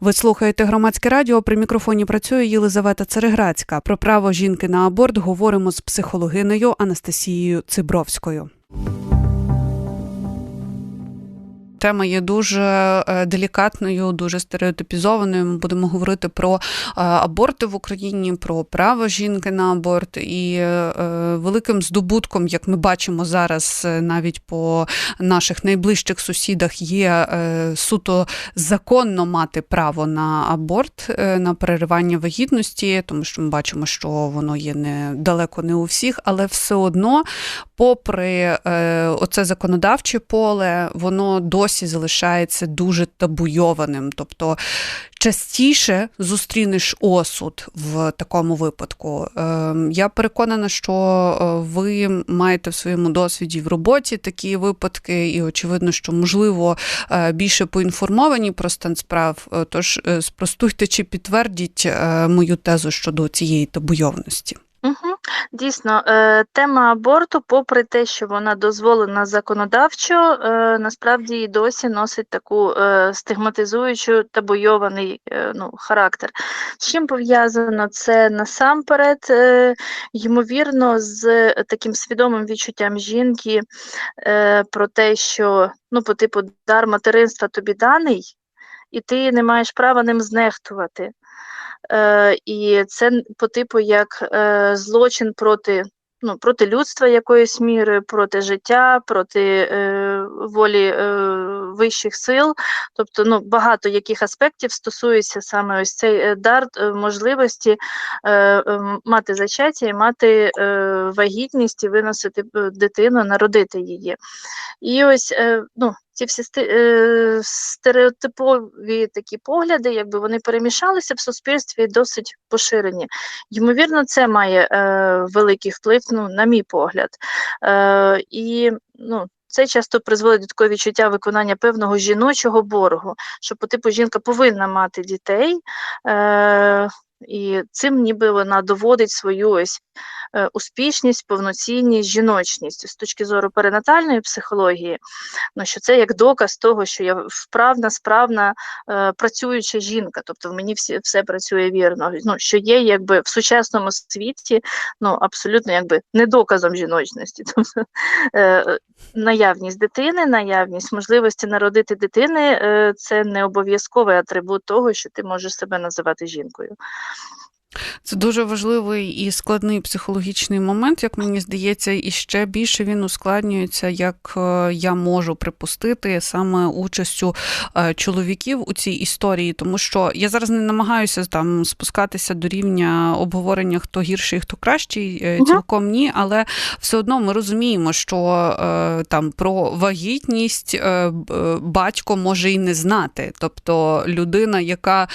Ви слухаєте громадське радіо. При мікрофоні працює Єлизавета Цереграцька. Про право жінки на аборт говоримо з психологинею Анастасією Цибровською. Тема є дуже е, делікатною, дуже стереотипізованою. Ми будемо говорити про е, аборти в Україні, про право жінки на аборт і е, великим здобутком, як ми бачимо зараз, навіть по наших найближчих сусідах, є суто законно мати право на аборт, на переривання вагітності, тому що ми бачимо, що воно є не далеко не у всіх, але все одно, попри оце законодавче поле, воно досі залишається дуже табуйованим. Тобто частіше зустрінеш осуд в такому випадку. Ем, я переконана, що е, ви маєте в своєму досвіді в роботі такі випадки, і очевидно, що можливо е, більше поінформовані про стан справ. Е, тож спростуйте чи підтвердіть мою тезу щодо цієї табуйовності. Угу. Дійсно, е, тема аборту, попри те, що вона дозволена законодавчо, е, насправді і досі носить таку е, стигматизуючу табойований е, ну, характер. З чим пов'язано це насамперед, е, ймовірно, з таким свідомим відчуттям жінки е, про те, що ну, по типу дар материнства тобі даний, і ти не маєш права ним знехтувати. Е, І це по типу як е, злочин проти ну, проти людства якоїсь міри, проти життя, проти е, волі е, вищих сил. Тобто ну, багато яких аспектів стосується саме ось цей е, дар е, можливості е, мати зачаття і мати вагітність і виносити дитину, народити її. І ось ну, ці всі стереотипові такі погляди, якби вони перемішалися в суспільстві досить поширені. Ймовірно, це має е, великий вплив, ну, на мій погляд. Е, І ну, це часто призводить до такого відчуття виконання певного жіночого боргу, що по типу жінка повинна мати дітей. Е, і цим ніби вона доводить свою ось успішність, повноцінність, жіночність з точки зору перинатальної психології, ну що це як доказ того, що я вправна, справна е, працююча жінка, тобто в мені всі, все працює вірно. Ну, Що є якби в сучасному світі ну, абсолютно якби не доказом жіночності. Тобто е, Наявність дитини, наявність можливості народити дитини е, це не обов'язковий атрибут того, що ти можеш себе називати жінкою. Це дуже важливий і складний психологічний момент, як мені здається, і ще більше він ускладнюється, як е, я можу припустити саме участю е, чоловіків у цій історії, тому що я зараз не намагаюся там спускатися до рівня обговорення, хто гірший, хто кращий, угу. цілком ні, але все одно ми розуміємо, що там про вагітність батько може і не знати, тобто людина, яка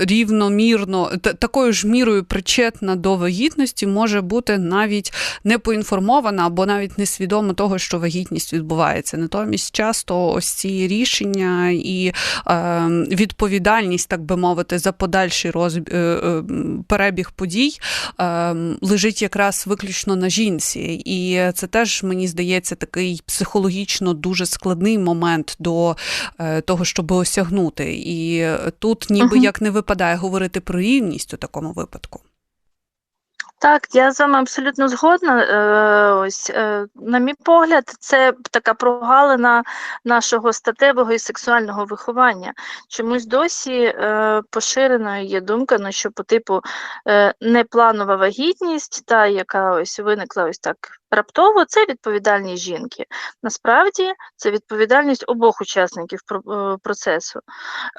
рівномірно такою такою ж мірою причетна до вагітності може бути навіть не поінформована або навіть несвідомо того, що вагітність відбувається. Натомість часто ось ці рішення і е, відповідальність, так би мовити, за подальший роз... Е, е, перебіг подій е, лежить якраз виключно на жінці. І це теж мені здається такий психологічно дуже складний момент до е, того, щоб осягнути. І тут ніби як не випадає говорити про рівність у такому випадку. Так, я з вами абсолютно згодна. Е, ось, е, На мій погляд, це така прогалина нашого статевого і сексуального виховання. Чомусь досі е, поширеною є думка, ну, що по типу непланова вагітність, та яка ось виникла ось так раптово це відповідальність жінки. Насправді це відповідальність обох учасників е, процесу.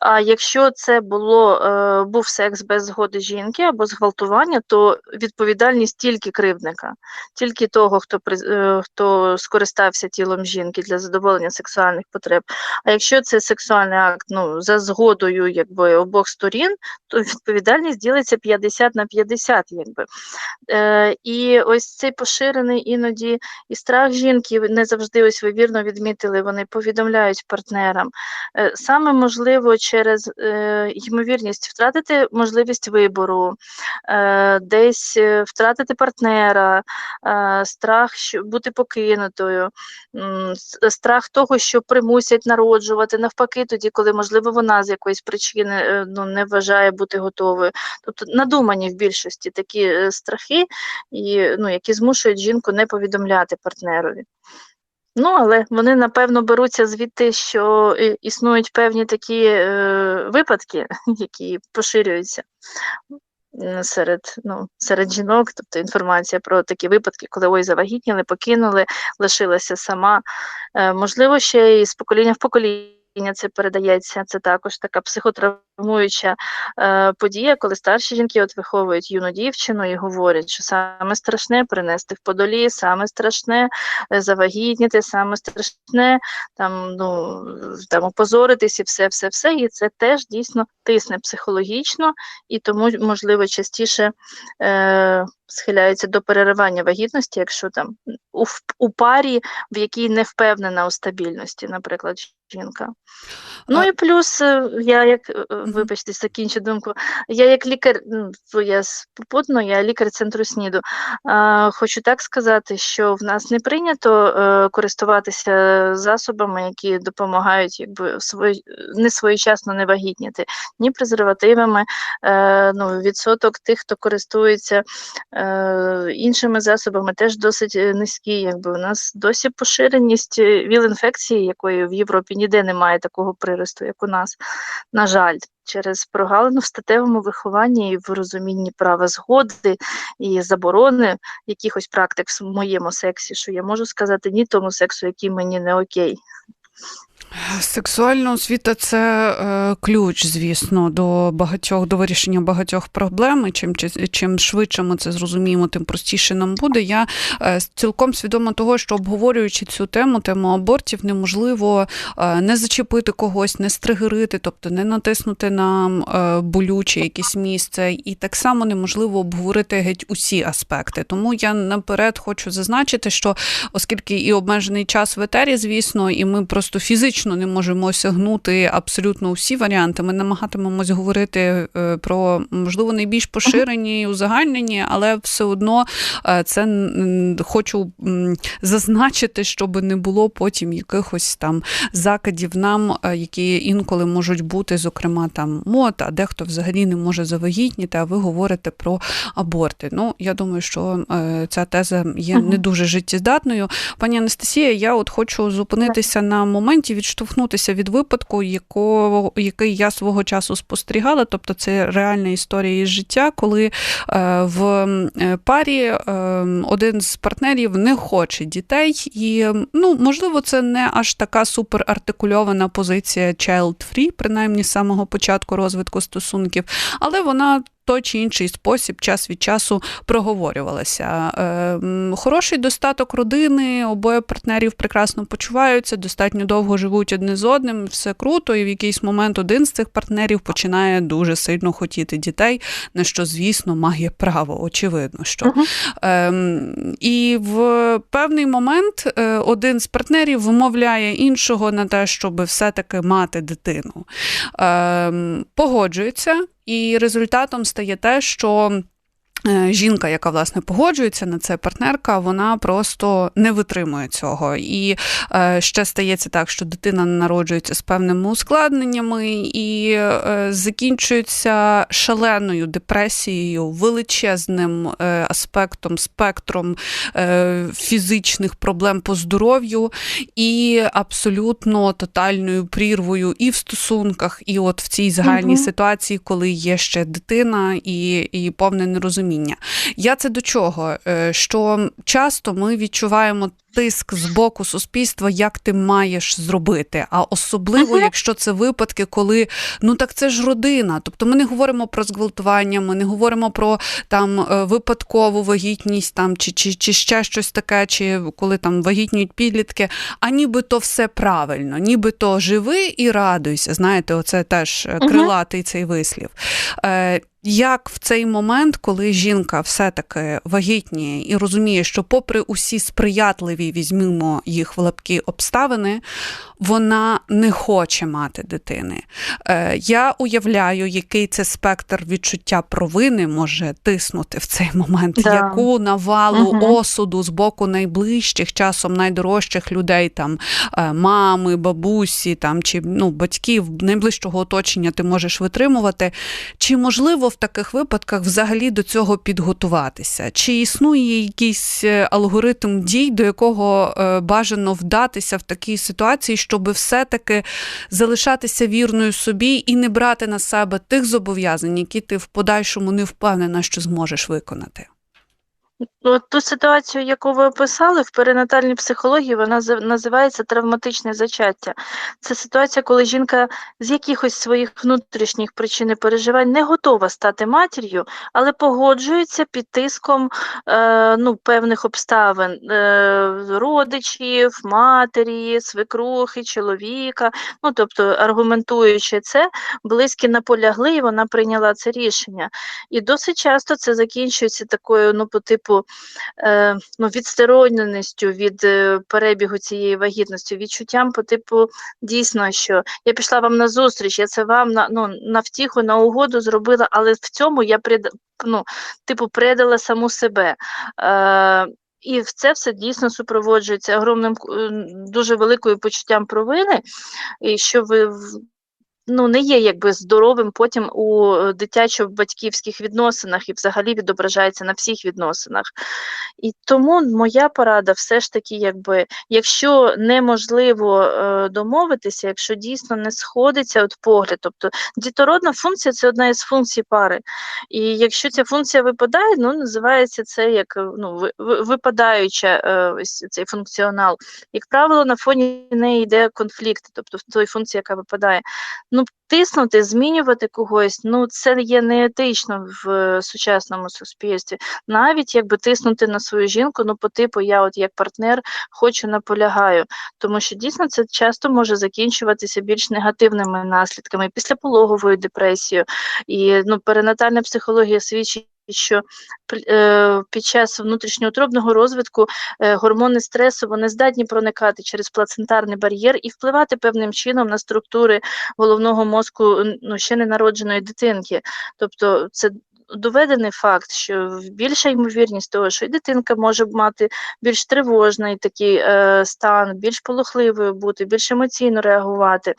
А якщо це було, е, був секс без згоди жінки або зґвалтування, то відповідальність тільки кривдника, тільки того, хто е, хто скористався тілом жінки для задоволення сексуальних потреб. А якщо це сексуальний акт ну, за згодою якби, обох сторін, то відповідальність ділиться 50 на 50. Якби. І ось цей поширений і іноді і страх жінки не завжди, ось ви вірно відмітили, вони повідомляють партнерам. Е, Саме можливо через е, ймовірність втратити можливість вибору, е, десь втратити партнера, страх бути покинутою, страх того, що примусять народжувати, навпаки, тоді, коли, можливо, вона з якоїсь причини ну, не вважає бути готовою. Тобто надумані в більшості такі страхи, і, ну, які змушують жінку не повідомляти партнерові. Ну, але вони, напевно, беруться звідти, що існують певні такі е, випадки, які поширюються серед, ну, серед жінок, тобто інформація про такі випадки, коли ой, завагітніли, покинули, лишилася сама. Е, можливо, ще і з покоління в покоління це передається. Це також така психотравмуюча е, подія, коли старші жінки от виховують юну дівчину і говорять, що саме страшне принести в подолі, саме страшне е, завагітніти, саме страшне там, ну, там опозоритись і все, все, все. І це теж дійсно тисне психологічно, і тому, можливо, частіше е, схиляються до переривання вагітності, якщо там у, у парі, в якій не впевнена у стабільності, наприклад, жінка. Ну і плюс е, я як, е, е, вибачте, закінчу думку, я як лікар, ну, я попутно, я лікар центру СНІДу, хочу так сказати, що в нас не прийнято користуватися засобами, які допомагають якби свої, не своєчасно не вагітніти, ні презервативами. Ну, відсоток тих, хто користується іншими засобами, теж досить низький. Якби у нас досі поширеність ВІЛ-інфекції, якої в Європі ніде немає такого приросту, як у нас, на жаль. Через прогалину в статевому вихованні і в розумінні права згоди і заборони якихось практик в моєму сексі, що я можу сказати ні тому сексу, який мені не окей. Сексуальна освіта це е, ключ, звісно, до багатьох до вирішення багатьох проблем. І чим чи- чим швидше ми це зрозуміємо, тим простіше нам буде. Я е, цілком свідома того, що обговорюючи цю тему, тему абортів, неможливо е, не зачепити когось, не стригерити, тобто не натиснути на е, болюче якесь місце, і так само неможливо обговорити геть усі аспекти. Тому я наперед хочу зазначити, що оскільки і обмежений час в етері, звісно, і ми просто фізично не можемо осягнути абсолютно всі варіанти. Ми намагатимемось говорити е, про можливо найбільш поширені і узагальнені, але все одно е, це хочу зазначити, щоб не було потім якихось там закидів нам, е, які інколи можуть бути, зокрема там мод, а дехто взагалі не може завагітніти, а ви говорите про аборти. Ну, я думаю, що ця теза є не дуже життєздатною. Пані Анастасія, я от хочу зупинитися на моменті, відштовхнутися від випадку, якого, який я свого часу спостерігала. Тобто це реальна історія із життя, коли е, в е, парі е, один з партнерів не хоче дітей, і ну, можливо, це не аж така суперартикульована позиція child-free, принаймні з самого початку розвитку стосунків, але вона. Той чи інший спосіб час від часу проговорювалася. Е, Хороший достаток родини, обоє партнерів прекрасно почуваються, достатньо довго живуть одне з одним, все круто, і в якийсь момент один з цих партнерів починає дуже сильно хотіти дітей, на що, звісно, має право, очевидно, що. Ем, і в певний момент е, один з партнерів вмовляє іншого на те, щоб все-таки мати дитину. Ем, погоджується, і результатом стає те, що. Е, Жінка, яка власне погоджується на це, партнерка, вона просто не витримує цього. І е, ще стається так, що дитина народжується з певними ускладненнями і е, закінчується шаленою депресією, величезним аспектом, спектром фізичних проблем по здоров'ю і абсолютно тотальною прірвою і в стосунках, і от в цій загальній Мгм. ситуації, коли є ще дитина і, і повне нерозуміння. Я це до чого? Е, Що часто ми відчуваємо тиск з боку суспільства, як ти маєш зробити. А особливо, якщо це випадки, коли ну так це ж родина. Тобто ми не говоримо про зґвалтування, ми не говоримо про там е, випадкову вагітність, там чи, чи, чи ще щось таке, чи коли там вагітніють підлітки. А нібито все правильно, нібито живи і радуйся. Знаєте, оце теж е, крилатий цей вислів. Е, як в цей момент, коли жінка все-таки вагітніє і розуміє, що, попри усі сприятливі, візьмімо їх в лапки обставини, вона не хоче мати дитини. Е, Я уявляю, який це спектр відчуття провини може тиснути в цей момент, Да. яку навалу Мгм. осуду з боку найближчих, часом найдорожчих людей, там е, мами, бабусі, там чи ну, батьків найближчого оточення ти можеш витримувати. Чи можливо в таких випадках взагалі до цього підготуватися? Чи існує якийсь е, алгоритм дій, до якого е, бажано вдатися в такій ситуації, щоб все-таки залишатися вірною собі і не брати на себе тих зобов'язань, які ти в подальшому не впевнена, що зможеш виконати? Ту ситуацію, яку ви описали, в перинатальній психології вона називається травматичне зачаття. Це ситуація, коли жінка з якихось своїх внутрішніх причин і переживань не готова стати матір'ю, але погоджується під тиском е, ну, певних обставин е, родичів, матері, свекрухи, чоловіка. Ну, тобто, аргументуючи це, близькі наполягли, і вона прийняла це рішення. І досить часто це закінчується такою, ну, по типу, е, ну, відстороненістю від е, перебігу цієї вагітності, відчуттям по типу дійсно, що я пішла вам на зустріч, я це вам на, ну, на втіху, на угоду зробила, але в цьому я пред, ну, типу, предала саму себе. Е, і це все дійсно супроводжується огромним дуже великою почуттям провини, і що ви ну, не є якби здоровим потім у е, дитячо-батьківських відносинах і взагалі відображається на всіх відносинах. І тому моя порада все ж таки, якби, якщо неможливо е, домовитися, якщо дійсно не сходиться от погляд, тобто дітородна функція це одна із функцій пари. І якщо ця функція випадає, ну називається це як е, ну, ви- ви- випадаюча ось цей функціонал. Як правило, на фоні неї йде конфлікт, тобто в той функції, яка випадає. Ну, тиснути, змінювати когось, ну це є неетично в е, сучасному суспільстві. Навіть якби тиснути на свою жінку, ну по типу я, от як партнер, хочу наполягаю, тому що дійсно це часто може закінчуватися більш негативними наслідками після пологової депресії І ну, перинатальна психологія свідчить. Що е, під час внутрішньоутробного розвитку е, гормони стресу вони здатні проникати через плацентарний бар'єр і впливати певним чином на структури головного мозку ну, ще ненародженої дитинки. Тобто це доведений факт, що більша ймовірність того, що і дитинка може мати більш тривожний такий е, стан, більш полохливою бути, більш емоційно реагувати.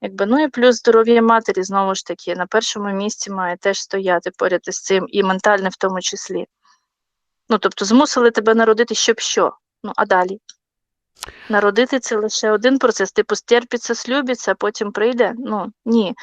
Якби, ну і плюс здоров'я матері знову ж таки на першому місці має теж стояти поряд із цим, і ментальне в тому числі. Ну, тобто, змусили тебе народити, щоб що? Ну, а далі? Народити це лише один процес, типу стерпиться, слюбиться, а потім прийде. Ну ні.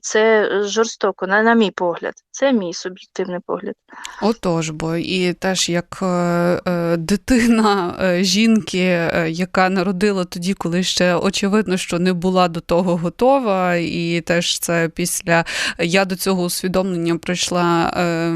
Це жорстоко, на, на мій погляд. Це мій суб'єктивний погляд. Отож, бо і теж як е, е, дитина е, жінки, яка народила тоді, коли ще очевидно, що не була до того готова, і теж це після я до цього усвідомлення прийшла, е,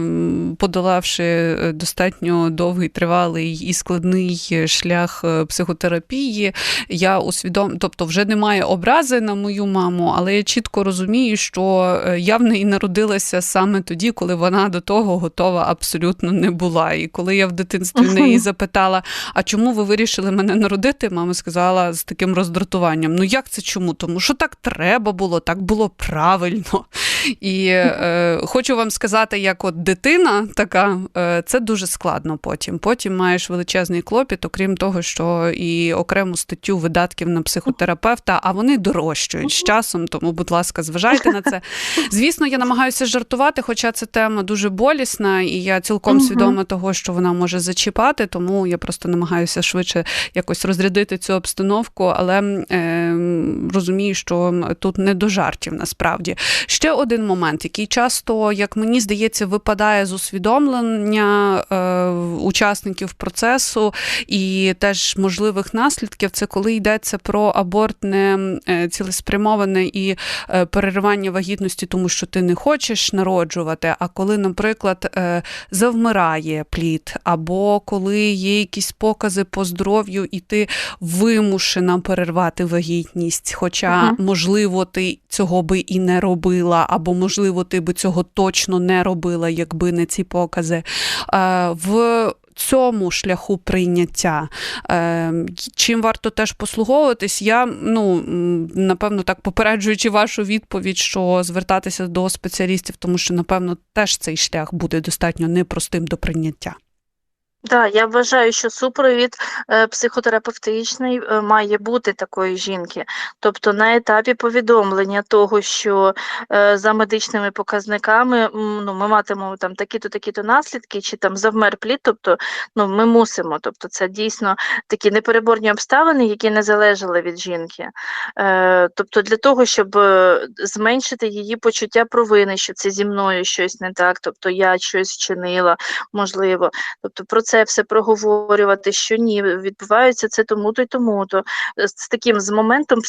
подолавши достатньо довгий, тривалий і складний шлях психотерапії. Я усвідом, тобто вже немає образи на мою маму, але я чітко розумію, що е, я в неї народилася саме тоді, коли вона до того готова абсолютно не була. І коли я в дитинстві в неї запитала, а чому ви вирішили мене народити, мама сказала з таким роздратуванням: ну як це чому? Тому що так треба було, так було правильно. І е, хочу вам сказати, як от дитина така, е, це дуже складно потім. Потім маєш величезний клопіт, окрім того, що і окрему статтю видатків на психотерапевта, а вони дорожчають з часом, тому, будь ласка, зважайте на це. Звісно, я намагаюся жартувати, хоча ця тема дуже болісна, і я цілком свідома того, що вона може зачіпати, тому я просто намагаюся швидше якось розрядити цю обстановку, але е, розумію, що тут не до жартів насправді. Ще один момент, який часто, як мені здається, випадає з усвідомлення е, учасників процесу і теж можливих наслідків, це коли йдеться про абортне е, цілеспрямоване і е, переривання вагітності, тому що ти не хочеш народжувати. А коли, наприклад, е, завмирає плід, або коли є якісь покази по здоров'ю, і ти вимушена перервати вагітність, хоча, Ага. можливо, ти цього би і не робила, або можливо, ти би цього точно не робила, якби не ці покази. Е, В цьому шляху прийняття. Е, Чим варто теж послуговуватись, я ну напевно так попереджуючи вашу відповідь, що звертатися до спеціалістів, тому що напевно теж цей шлях буде достатньо непростим до прийняття. Так, я вважаю, що супровід е, психотерапевтичний е, має бути такої жінки. Тобто на етапі повідомлення того, що е, за медичними показниками ну, ми матимемо там такі-то, такі-то наслідки, чи там завмер плід, тобто ну, ми мусимо. Тобто це дійсно такі непереборні обставини, які не залежали від жінки. Тобто для того, щоб зменшити її почуття провини, що це зі мною щось не так, тобто я щось вчинила, можливо. Тобто про це все проговорювати, що ні, відбувається це тому-то й тому-то. З таким з моментом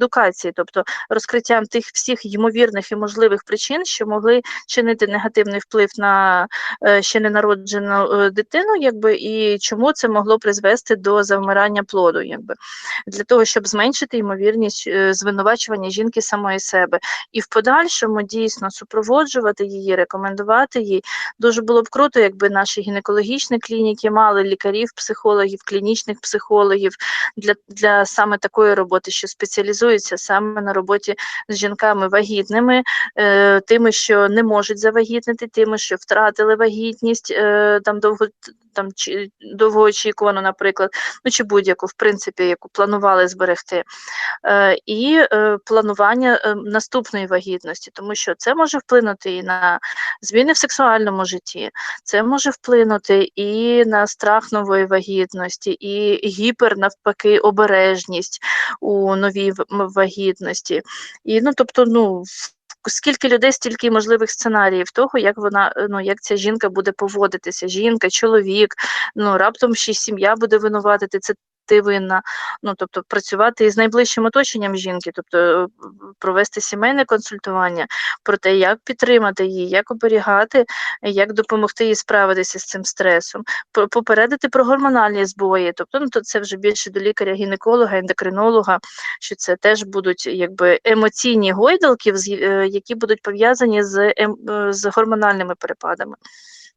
психоедукації, тобто розкриттям тих всіх ймовірних і можливих причин, що могли чинити негативний вплив на е, ще ненароджену е, дитину, якби і чому це могло призвести до завмирання плоду, якби для того, щоб зменшити ймовірність е, звинувачування жінки самої себе, і в подальшому дійсно супроводжувати її, рекомендувати їй. Дуже було б круто, якби наші гінекологічні клініки мали лікарів, психологів, клінічних психологів для, для саме такої роботи, що спеціалізуються саме на роботі з жінками вагітними, е, тими, що не можуть завагітнити, тими, що втратили вагітність е, там довго там чи довгоочікувану, наприклад, ну чи будь-яку, в принципі, яку планували зберегти, е, і е, планування е, наступної вагітності, тому що це може вплинути і на зміни в сексуальному житті, це може вплинути і на страх нової вагітності, і гіпер, навпаки, обережність у новій в- вагітності. І ну, тобто, ну. Скільки людей, стільки можливих сценаріїв того, як вона, е, ну як ця жінка буде поводитися, жінка, чоловік, ну раптом ще сім'я буде винуватити, це ти винна. Ну тобто працювати із найближчим оточенням жінки, тобто е, провести сімейне консультування про те, як підтримати її, як оберігати, як допомогти їй справитися з цим стресом, по- попередити про гормональні збої. Тобто, ну то це вже більше до лікаря-гінеколога, ендокринолога, що це теж будуть якби емоційні гойдалки, е, які будуть пов'язані з, ем, е, з гормональними перепадами.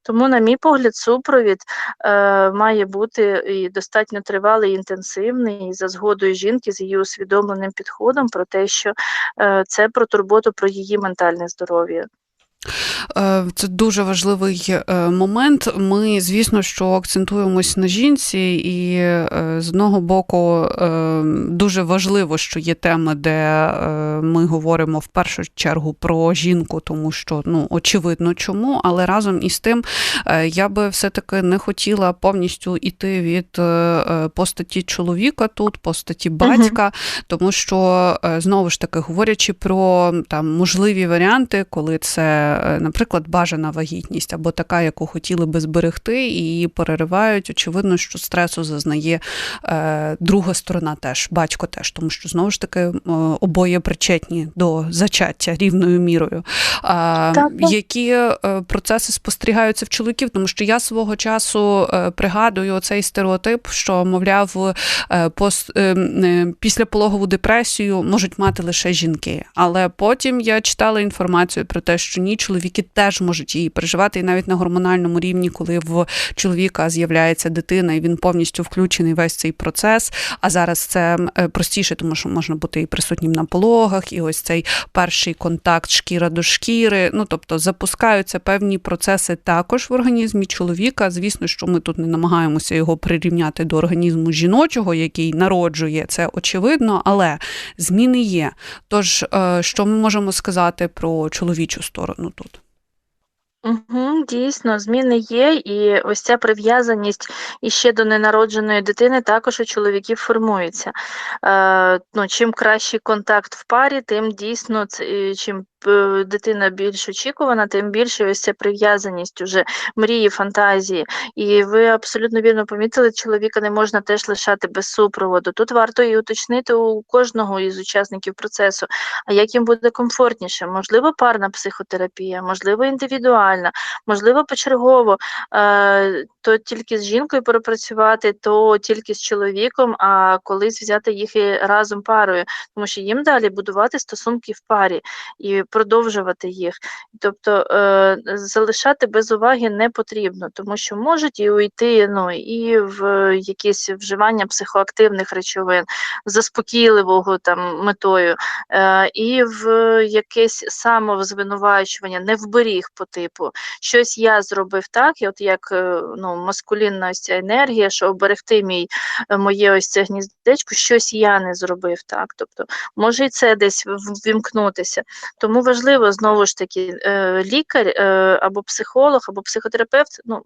Тому, на мій погляд, супровід е, має бути і достатньо тривалий, і інтенсивний, і за згодою жінки з її усвідомленим підходом про те, що е, це про турботу про її ментальне здоров'я. Е, Це дуже важливий е, момент. Ми, звісно, що акцентуємось на жінці, і е, з одного боку дуже важливо, що є теми, де ми говоримо в першу чергу про жінку, тому що ну очевидно чому, але разом із тим я би все-таки не хотіла повністю іти від постаті чоловіка тут, постаті батька, тому що знову ж таки говорячи про там можливі варіанти, коли це, наприклад, бажана вагітність або така, яку хотіли би зберегти, і її переривають. Очевидно, що стресу зазнає е, друга сторона теж, батько теж, тому що знову ж таки е, обоє причетні до зачаття рівною мірою. Так, які е, процеси спостерігаються в чоловіків, тому що я свого часу е, пригадую цей стереотип, що мовляв, е, е, м, е, депресію можуть мати лише жінки. Але потім я читала інформацію про те, що ні, чоловіки теж можуть її переживати, і навіть на гормональному рівні, коли в чоловіка з'являється дитина, і він повністю включений весь цей процес. А зараз це е, простіше, тому що можна бути і присутнім на пологах, і ось цей перший контакт шкіра до шкіри. Ну тобто запускаються певні процеси також в організмі чоловіка. Звісно, що ми тут не намагаємося його прирівняти до організму жіночого, який народжує, це очевидно, але зміни є. Тож, е, що ми можемо сказати про чоловічу сторону тут? Угу, дійсно, зміни є, і ось ця прив'язаність іще до ненародженої дитини також у чоловіків формується. Е, ну, чим кращий контакт в парі, тим дійсно чим дитина більш очікувана, тим більше ось ця прив'язаність уже мрії, фантазії. І ви абсолютно вірно помітили, чоловіка не можна теж лишати без супроводу. Тут варто і уточнити у кожного із учасників процесу, а як їм буде комфортніше. Можливо, парна психотерапія, можливо, індивідуальна, можливо, почергово, е, то тільки з жінкою пропрацювати, то тільки з чоловіком, а колись взяти їх і разом парою, тому що їм далі будувати стосунки в парі. І продовжувати їх. Тобто е, залишати без уваги не потрібно, тому що можуть і уйти ну, і в якісь вживання психоактивних речовин, заспокійливого там метою, е, і в якесь самозвинувачування, не вберіг по типу. Щось я зробив так, от як е, ну, маскулінна ось ця енергія, що оберегти мій, моє ось це гніздечко, щось я не зробив так. Тобто може і це десь ввімкнутися. Тому важливо знову ж таки, е, лікар е, або психолог, або психотерапевт ну,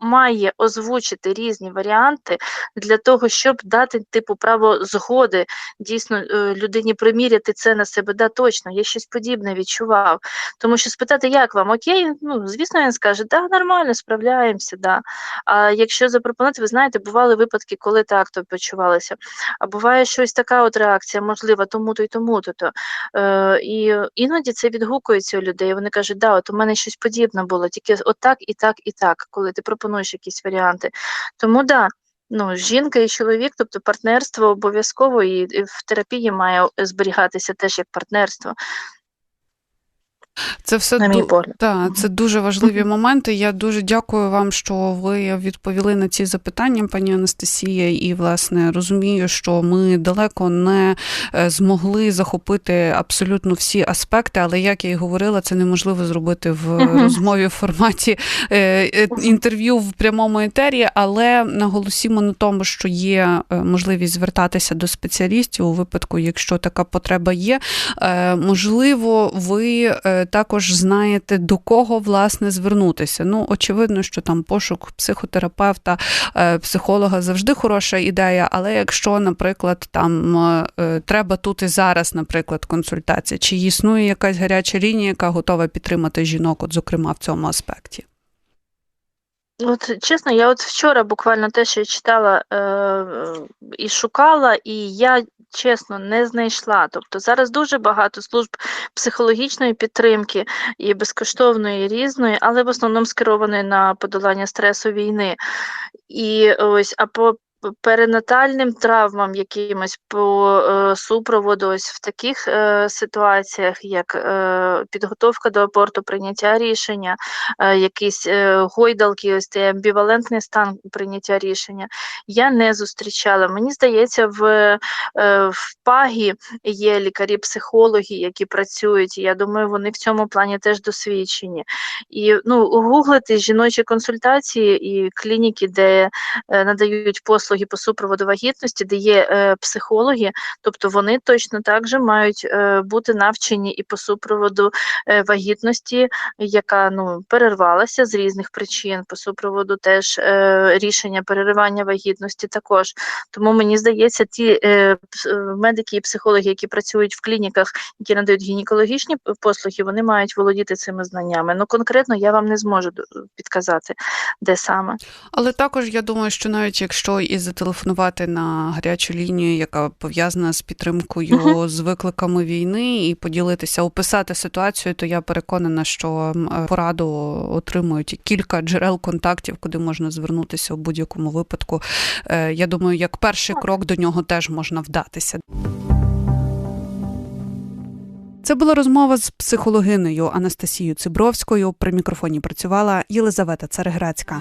має озвучити різні варіанти для того, щоб дати типу право згоди дійсно е, людині приміряти це на себе. Да, точно, я щось подібне відчував. Тому що спитати, як вам, окей, ну звісно, він скаже, да, нормально, справляємося, да. А якщо запропонувати, ви знаєте, бували випадки, коли так то почувалося. А буває щось така от реакція, можлива, тому-то і тому-то. то. Е, і іноді це відгукується у людей. Вони кажуть, да, от у мене щось подібне було, тільки отак і так, і так, коли ти пропонуєш якісь варіанти. Тому да. Ну, жінка і чоловік, тобто партнерство обов'язково і в терапії має зберігатися теж як партнерство, Це все на мій ду-. Так, це дуже важливі моменти. Я дуже дякую вам, що ви відповіли на ці запитання, пані Анастасія. І, власне, розумію, що ми далеко не е, змогли захопити абсолютно всі аспекти, але як я і говорила, це неможливо зробити в розмові в форматі е, е, інтерв'ю в прямому етері. Але наголосімо на тому, що є можливість звертатися до спеціалістів у випадку, якщо така потреба є. Можливо, ви також знаєте, до кого власне звернутися. Ну, очевидно, що там пошук психотерапевта, е, психолога завжди хороша ідея, але якщо, наприклад, там е, е, треба тут і зараз, наприклад, консультація, чи існує якась гаряча лінія, яка готова підтримати жінок, от зокрема в цьому аспекті? От чесно, я от вчора буквально те, що я читала е, і шукала, і я чесно не знайшла. Тобто зараз дуже багато служб психологічної підтримки і безкоштовної, і різної, але в основному скерованої на подолання стресу війни. І ось, а по перинатальним травмам якимось по е, супроводу ось в таких е, ситуаціях, як е, підготовка до аборту, прийняття рішення, е, якісь е, гойдалки, ось цей амбівалентний стан прийняття рішення, я не зустрічала. Мені здається, в, е, в ПАГі є лікарі-психологи, які працюють. Я думаю, вони в цьому плані теж досвідчені. І ну, гуглити жіночі консультації і клініки, де е, надають послуги по супроводу вагітності, де є е, психологи, тобто вони точно так же мають е, бути навчені і по супроводу е, вагітності, яка ну перервалася з різних причин, по супроводу теж рішення переривання вагітності також. Тому мені здається, ті медики і психологи, які працюють в клініках, які надають гінекологічні послуги, вони мають володіти цими знаннями. Ну конкретно я вам не зможу підказати, де саме. Але також я думаю, що навіть якщо і зателефонувати на гарячу лінію, яка пов'язана з підтримкою Мгм. з викликами війни, і поділитися, описати ситуацію, то я переконана, що е, пораду отримують кілька джерел контактів, куди можна звернутися у будь-якому випадку. Е, Я думаю, як перший крок до нього теж можна вдатися. Це була розмова з психологинею Анастасією Цибровською. При мікрофоні працювала Єлизавета Цареградська.